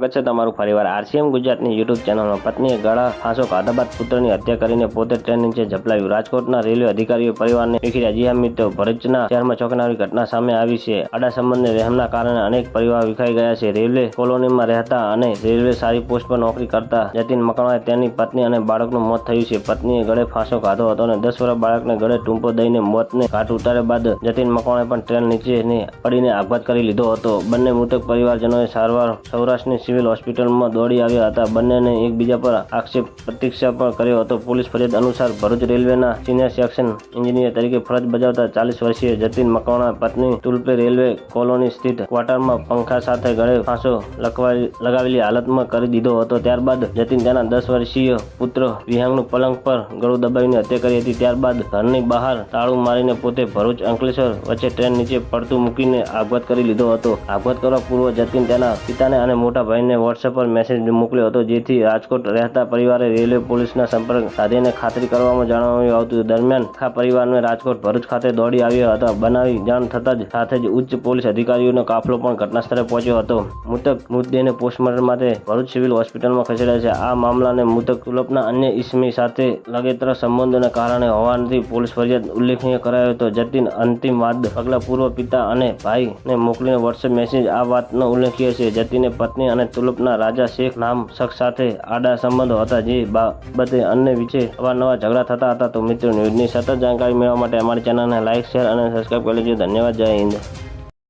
સ્વાગત છે તમારું ફરીવાર આરસીએમ ગુજરાતની યુટ્યુબ ચેનલમાં. પત્નીએ ગળા ફાંસો ખાધા બાદ પુત્રની હત્યા કરીને પોતે ટ્રેન નીચે ઝપલાવ્યું. રાજકોટના રેલવે અધિકારીઓ પરિવારને વિખર્યા જી મિત્રો ભરૂચના શહેરમાં ચોંકાવનારી ઘટના સામે આવી છે. આડા સંબંધને રહેમના કારણે અનેક પરિવાર વિખાઈ ગયા છે. રેલવે કોલોનીમાં રહેતા અને રેલવે સારી પોસ્ટ પર નોકરી કરતા જતીન મકવાણાએ તેની પત્ની અને બાળકનું મોત થયું છે. પત્નીએ ગળે ફાંસો ખાધો હતો અને દસ વર્ષ બાળકને ગળે ટૂંપો દઈને મોતને ઘાટ ઉતાર્યા બાદ જતીન મકવાણાએ પણ ટ્રેન નીચે પડીને આઘાત કરી લીધો હતો. બંને મૃતક પરિવારજનોએ સારવાર સૌરાષ્ટ્રની સિવિલ હોસ્પિટલમાં દોડી આવ્યા હતા. બંનેને એકબીજા પર આક્ષેપ પ્રતિક્ષા પણ કર્યો હતો. પોલીસ ફરિયાદ અનુસાર ભરૂચ રેલવેના સિનિયર સેક્શન એન્જિનિયર તરીકે ફરજ બજાવતા ચાલીસ વર્ષીય જતીન મકવાણા પત્ની તુલપે રેલવે કોલોની સ્થિત ક્વાર્ટરમાં પંખા સાથે ગળે ફાંસો લખવાઈ લગાવેલી હાલતમાં કરી દીધો હતો. ત્યારબાદ જતીન તેના દસ વર્ષીય પુત્ર વિહાંગનું પલંગ પર ગળું દબાવીને હત્યા કરી હતી. ત્યારબાદ ઘરની બહાર તાળું મારીને પોતે ભરૂચ અંકલેશ્વર વચ્ચે ટ્રેન નીચે પડતું મૂકીને આપઘાત કરી લીધો હતો. આપઘાત કરવા પૂર્વ જતીન તેના પિતાને અને મોટા ભાઈને વોટ્સએપ પર મેસેજ મોકલ્યો હતો, જેથી રાજકોટ રહેતા પરિવારે રેલવે પોલીસના સંપર્ક સાધીને ખાતરી કરવામાં જણાવ્યું આવતું. દરમિયાન આખા પરિવારને રાજકોટ ભરૂચ ખાતે દોડી આવ્યા હતા. બનાવી જાણ થતાં જ સાથે જ ઉચ્ચ પોલીસ અધિકારીઓનો કાફલો પણ ઘટના સ્થળે પહોંચ્યો હતો. મૃતક મૃતદેહને પોસ્ટમોર્ટમ માટે ભરૂચ સિવિલ હોસ્પિટલમાં ખસેડ્યા છે. આ મામલાને મૃતક તુલપના અન્ય ઇસમી સાથે લગેતર સંબંધોને કારણે હોવાથી પોલીસ ફરિયાદ ઉલ્લેખનીય કરાયો હતો. જતીન અંતિમ વાદ પગલા પૂર્વ પિતા અને ભાઈને મોકલીને વોટ્સએપ મેસેજ આ વાતનો ઉલ્લેખીય છે. જતીને પત્ની અને તુલપના રાજા શેખ નામ શખ્સ સાથે આડા સંબંધો હતા જે બાબતે અન્ય વિશે અવારનવાર ઝઘડા થતા હતા. તો મિત્રો, ન્યૂઝની સતત જાણકારી મેળવવા માટે અમારી ચેનલને લાઇક શેર અને સબસ્ક્રાઈબ કરી લેજો. ધન્યવાદ. જય હિન્દ.